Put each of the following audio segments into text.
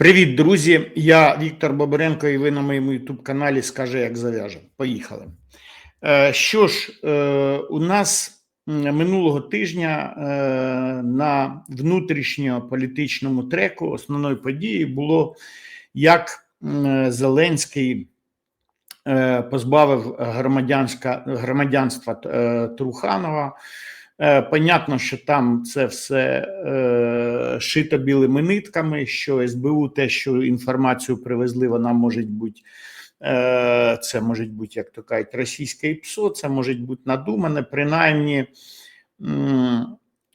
Привіт, друзі! Я Віктор Бобренко, і ви на моєму youtube каналі Скаже, як зав'яжем. Поїхали. Е, Що ж, е, у нас минулого тижня е, на внутрішньополітичному треку основною подією було, як Зеленський позбавив громадянська, громадянства Труханова. Е, Понятно, що там це все е, шито білими нитками, що СБУ, те, що інформацію привезли, вона може бути, е, це може бути, як то кажуть, російське ПСО, це може бути надумане, принаймні.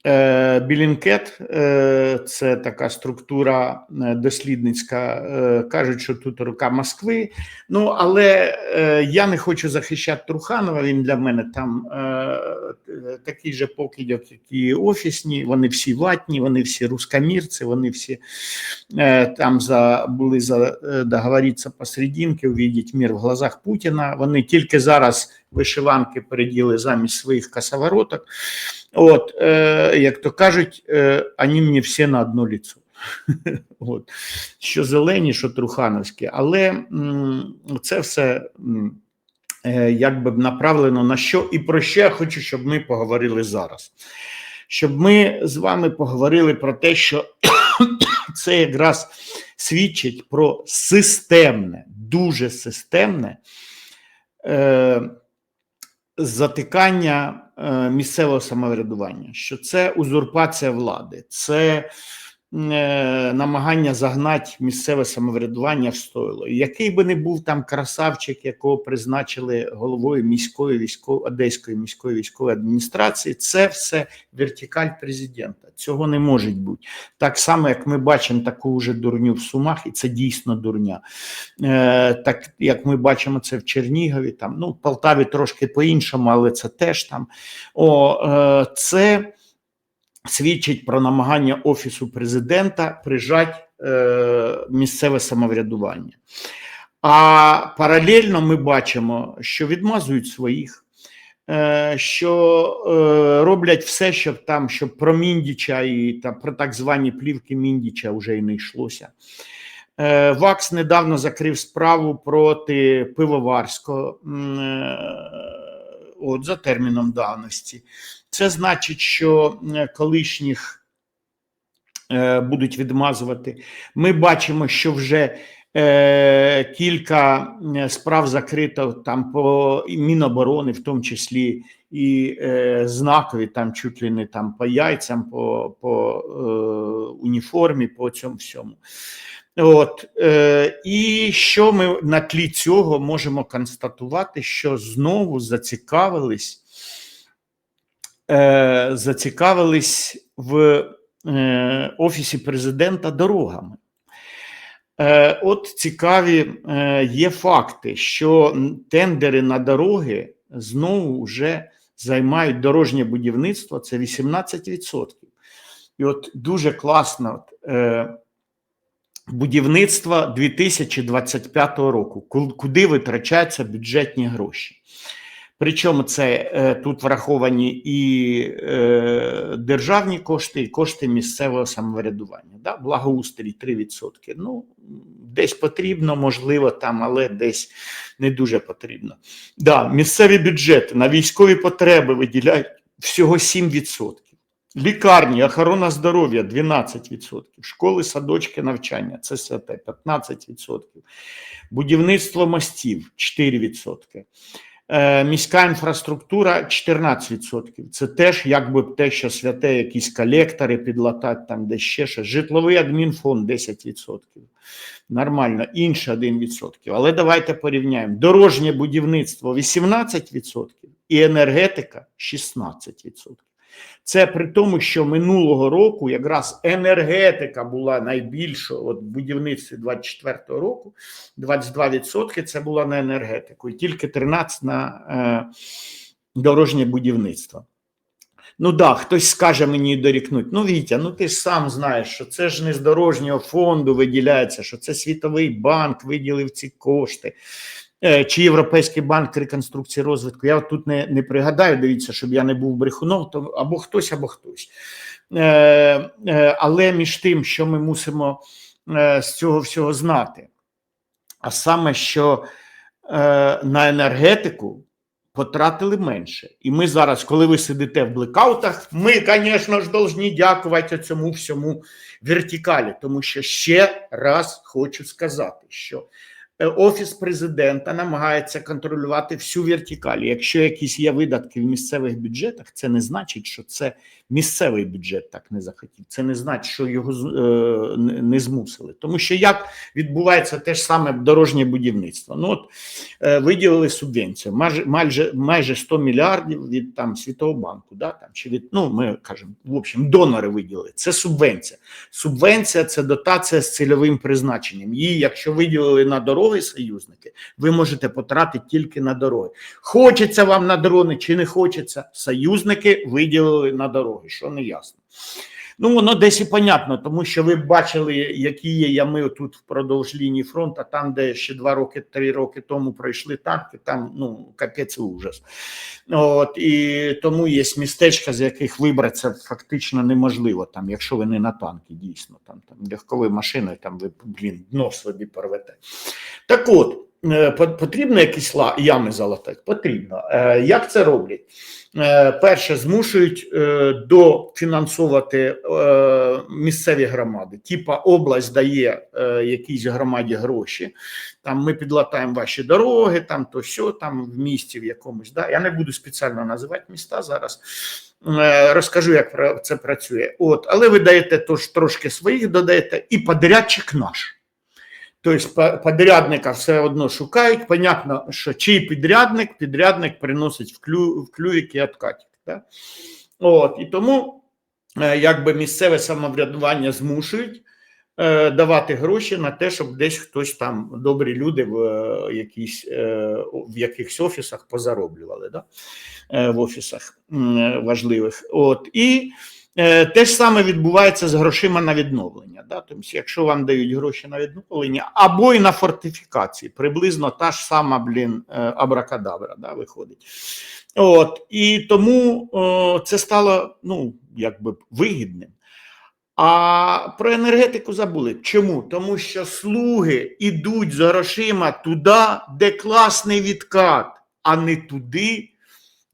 е, Білінкет, е, це така структура е, дослідницька, е, кажуть, що тут рука Москви. Ну, але е, я не хочу захищати Труханова. Він для мене там е, такий же покидьок, як і офісні. Вони всі ватні, вони всі рускомірці, вони всі е, там за були за е, договоритися посерединки, увидеть мир в глазах Путіна. Вони тільки зараз вишиванки переділи замість своїх косовороток. От, е, як то кажуть, е, вони мені всі на одно ліцо. От. Що зелені, що трухановські, але це все е, якби направлено на що і про що я хочу, щоб ми поговорили зараз. Щоб ми з вами поговорили про те, що це якраз свідчить про системне, дуже системне е, затикання е, місцевого самоврядування, що це узурпація влади, це е, намагання загнати місцеве самоврядування в стойло. Який би не був там красавчик, якого призначили головою міської військової одеської міської військової адміністрації, це все вертикаль президента. Цього не може бути. Так само, як ми бачимо таку вже дурню в Сумах, і це дійсно дурня. Е, так як ми бачимо це в Чернігові, там ну в Полтаві трошки по-іншому, але це теж там. О, е, це свідчить про намагання Офісу президента прижати е, місцеве самоврядування. А паралельно ми бачимо, що відмазують своїх. е, Що е, роблять все, щоб там, щоб про Міндіча і та про так звані плівки Міндіча вже й не йшлося. Е, ВАКС недавно закрив справу проти Пивоварського от, за терміном давності. Це значить, що е, колишніх е, будуть відмазувати. Ми бачимо, що вже е, кілька справ закрито там по Міноборони, в тому числі і знакові, там чуть ли не там по яйцям, по, по уніформі, по цьому всьому. От, е, і що ми на тлі цього можемо констатувати, що знову зацікавились, е, зацікавились в е, Офісі президента дорогами. Е, от цікаві е, є факти, що тендери на дороги знову вже займають дорожнє будівництво, це 18%. І от дуже класно. Е, будівництва 2025 року, ку- куди витрачаються бюджетні гроші. Причому це е, тут враховані і е, державні кошти, і кошти місцевого самоврядування. Да? Благоустрій 3%. Ну, десь потрібно, можливо, там, але десь не дуже потрібно. Да, місцеві бюджети на військові потреби виділяють всього 7%. Лікарні, охорона здоров'я 12%, школи, садочки, навчання це святе 15%, будівництво мостів 4%, е, міська інфраструктура 14%. Це теж якби те, що святе, якісь колектори підлатати, там де ще щось. Житловий адмінфонд 10%. Нормально, інше 1%. Але давайте порівняємо. Дорожнє будівництво 18% і енергетика 16%. Це при тому, що минулого року якраз енергетика була найбільшою от в будівництві 24-го року, 22% це була на енергетику, і тільки 13% на е, дорожнє будівництво. Ну да, хтось скаже мені дорікнуть. Ну, Вітя, ну ти ж сам знаєш, що це ж не з дорожнього фонду виділяється, що це Світовий банк виділив ці кошти. Е, Чи Європейський банк реконструкції розвитку? Я тут не, не пригадаю, дивіться, щоб я не був брехуном, то або хтось, або хтось. Е, е, але між тим, що ми мусимо з цього всього знати. А саме, що на енергетику потратили менше. І ми зараз, коли ви сидите в блекаутах, ми, звісно ж, повинні дякувати цьому всьому вертикалі. Тому що ще раз хочу сказати, що Офіс президента намагається контролювати всю вертикаль. Якщо якісь є видатки в місцевих бюджетах, це не значить, що це місцевий бюджет так не захотів. Це не значить, що його е, не- змусили. Тому що як відбувається те ж саме дорожнє будівництво. Ну от е, виділили субвенцію, майже майже майже 100 мільярдів від там Світового банку, да там чи від ну ми кажемо, в общем, донори виділили. Це субвенція. Субвенція це дотація з цільовим призначенням. Її, якщо виділили на дороги союзники, ви можете потратити тільки на дороги. Хочеться вам на дрони чи не хочеться, союзники виділили на дороги, що не ясно. Ну, воно десь і понятно, тому що ви бачили, які є ями тут впродовж лінії фронту, там, де ще два роки, три роки тому пройшли танки, там ну капець ужас. От і тому є містечка, з яких вибратися фактично неможливо, там, якщо ви не на танки, дійсно, там, там легковою машиною, там ви блін, дно собі порвете. Так от. Е, Потрібно якісь ями залатати? Потрібно. Е, Як це роблять? Е, Перше, змушують дофінансовувати е, місцеві громади. Типа область дає якійсь громаді гроші. Там ми підлатаємо ваші дороги, там то що там в місті в якомусь. Да? Я не буду спеціально називати міста зараз. Розкажу, як це працює. От, але ви даєте тож трошки своїх додаєте, і подрядчик наш. Тобто подрядника все одно шукають. Понятно, що чий підрядник, підрядник приносить в, клю, в клювік і откатик. Да? От, і тому е, якби місцеве самоврядування змушують е, давати гроші на те, щоб десь хтось там добрі люди в е, якісь е, в якихось офісах позароблювали, да? в офісах важливих. От і те ж саме відбувається з грошима на відновлення. Да? Тобто, якщо вам дають гроші на відновлення або і на фортифікації, приблизно та ж сама блін е, абракадабра да, виходить. От і тому о, це стало ну якби вигідним. А про енергетику забули. Чому? Тому що слуги йдуть з грошима туди, де класний відкат, а не туди,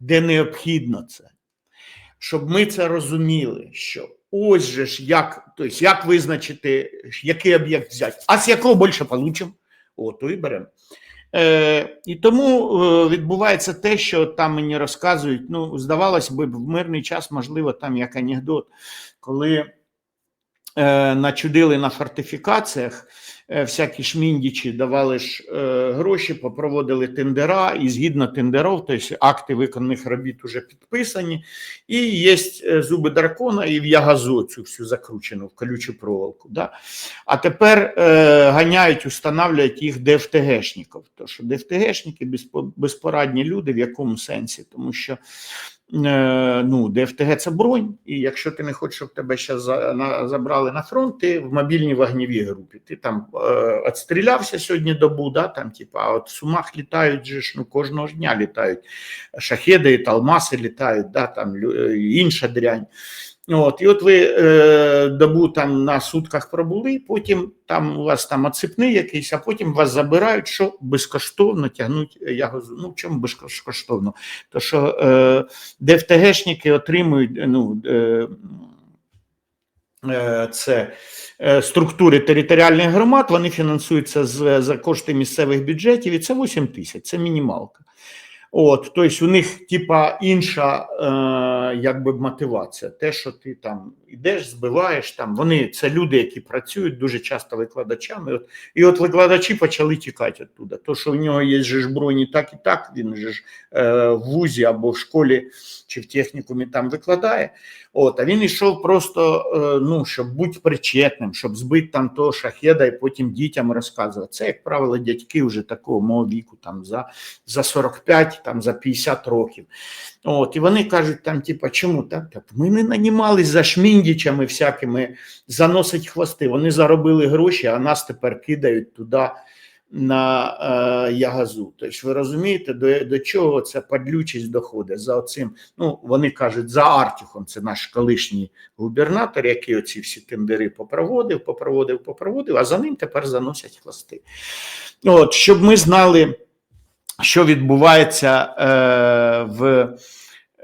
де необхідно це. Щоб ми це розуміли, що ось же ж як, тобто як визначити, який об'єкт взяти, а з якого більше получимо, о, то і беремо. Е, і тому е, відбувається те, що там мені розказують. Ну, здавалось би, в мирний час, можливо, там як анекдот, коли е, начудили на фортифікаціях, е, всякі шміндічі давали ж е, гроші, попроводили тендера, і згідно тендерів, тобто акти виконаних робіт вже підписані, і є е, зуби дракона, і в ягазу цю всю закручену в колючу проволоку. Да? А тепер ганяють, устанавливають їх ДФТГшників. То що ДФТГшники безпорадні люди в якому сенсі? Тому що ну, ДФТГ це бронь, і якщо ти не хочеш, щоб тебе ще забрали на фронт, ти в мобільній вогневій групі. Ти там е, відстрілявся сьогодні добу, да, там, типу, а от в Сумах літають же ж, ну, кожного ж дня літають шахеди, талмаси літають, да, там е, інша дрянь. От, і от ви е, добу там на сутках пробули, потім там у вас там оцепний якийсь, а потім вас забирають, що безкоштовно тягнуть ягозу. Ну, в чому безкоштовно? То що е, ДФТГшники отримують ну, е, е, це е, структури територіальних громад, вони фінансуються з, за кошти місцевих бюджетів, і це 8 тисяч, це мінімалка. От, тобто у них, типа, інша е, якби мотивація. Те, що ти там ідеш, збиваєш там. Вони це люди, які працюють дуже часто викладачами. От, і от викладачі почали тікати оттуда. То, що в нього є же ж броні так і так, він же ж е, в вузі або в школі чи в технікумі там викладає. От, а він йшов просто, е, ну, щоб бути причетним, щоб збити там того шахеда і потім дітям розказувати. Це, як правило, дядьки вже такого мого віку, там за, за 45, там за 50 років. От, і вони кажуть, там, типа, чому так? Так ми не нанімались за шміндічами всякими заносить хвости. Вони заробили гроші, а нас тепер кидають туди, на е, Ягазу. Тобто, ви розумієте, до, до чого ця падлючість доходить за оцим. Ну, вони кажуть, за Артюхом, це наш колишній губернатор, який оці всі тендери попроводив, попроводив, попроводив, а за ним тепер заносять хвости. От, щоб ми знали, що відбувається е, в,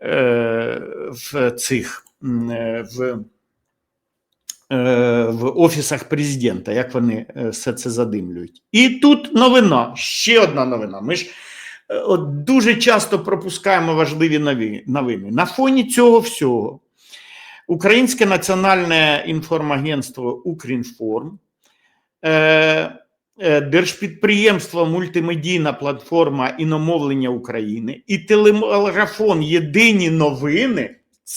е, в цих е, в е, в офісах президента, як вони е, все це задимлюють. І тут новина, ще одна новина. Ми ж е, от дуже часто пропускаємо важливі новини. На фоні цього всього Українське національне інформагентство Укрінформ, е, Держпідприємство Мультимедійна платформа іномовлення України і телемарафон Єдині новини.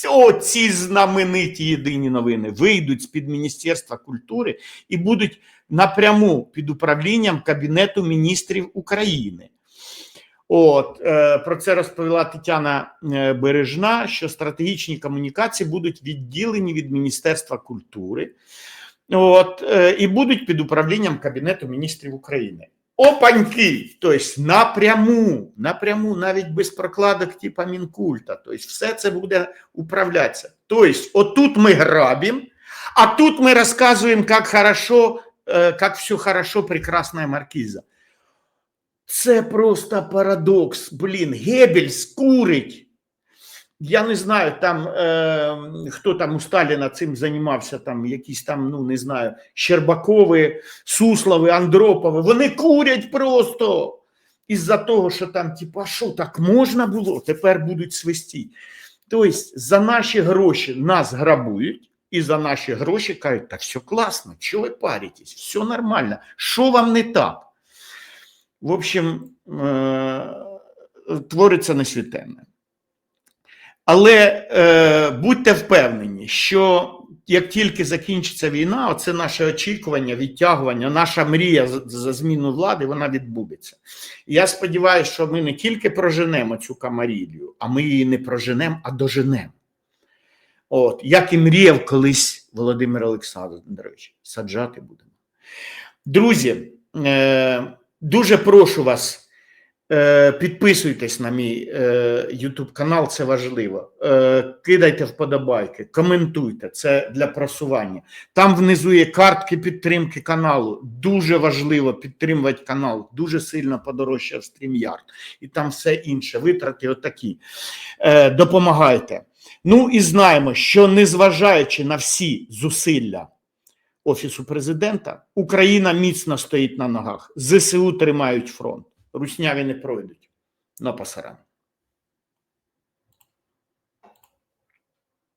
О, ці знамениті єдині новини вийдуть з-під Міністерства культури і будуть напряму під управлінням Кабінету міністрів України. От е, про це розповіла Тетяна е, Бережна, що стратегічні комунікації будуть відділені від Міністерства культури, от, і будуть під управлінням Кабінету міністрів України. Опаньки, тобто напряму, напряму, навіть без прокладок типа Мінкульта. Тобто, все це буде управлятися. Тобто, отут ми грабимо, а тут ми розказуємо, як хорошо, е, як все хорошо, прекрасна маркіза. Це просто парадокс. Блін, Геббельс курить. Я не знаю, там е, хто там у Сталіна цим займався, там якісь там, ну не знаю, Щербакови, Суслови, Андропови. Вони курять просто із-за того, що там, типу, а що так можна було? Тепер будуть свисті. Тобто, за наші гроші нас грабують, і за наші гроші кажуть, так все класно, чого ви паритесь, все нормально, що вам не так? В общем, е, твориться несвітенне. Але е, будьте впевнені, що як тільки закінчиться війна, оце наше очікування, відтягування, наша мрія за, зміну влади, вона відбудеться. Я сподіваюся, що ми не тільки проженемо цю камарілію, а ми її не проженемо, а доженемо. От, як і мріяв колись Володимир Олександрович, саджати будемо. Друзі, е, дуже прошу вас. Е, Підписуйтесь на мій е, YouTube канал, це важливо. Е, Кидайте вподобайки, коментуйте, це для просування. Там внизу є картки підтримки каналу. Дуже важливо підтримувати канал. Дуже сильно подорожчав StreamYard. І там все інше. Витрати отакі. Допомагайте. Ну і знаємо, що незважаючи на всі зусилля Офісу президента, Україна міцно стоїть на ногах. ЗСУ тримають фронт русняві не пройдуть на пасарам.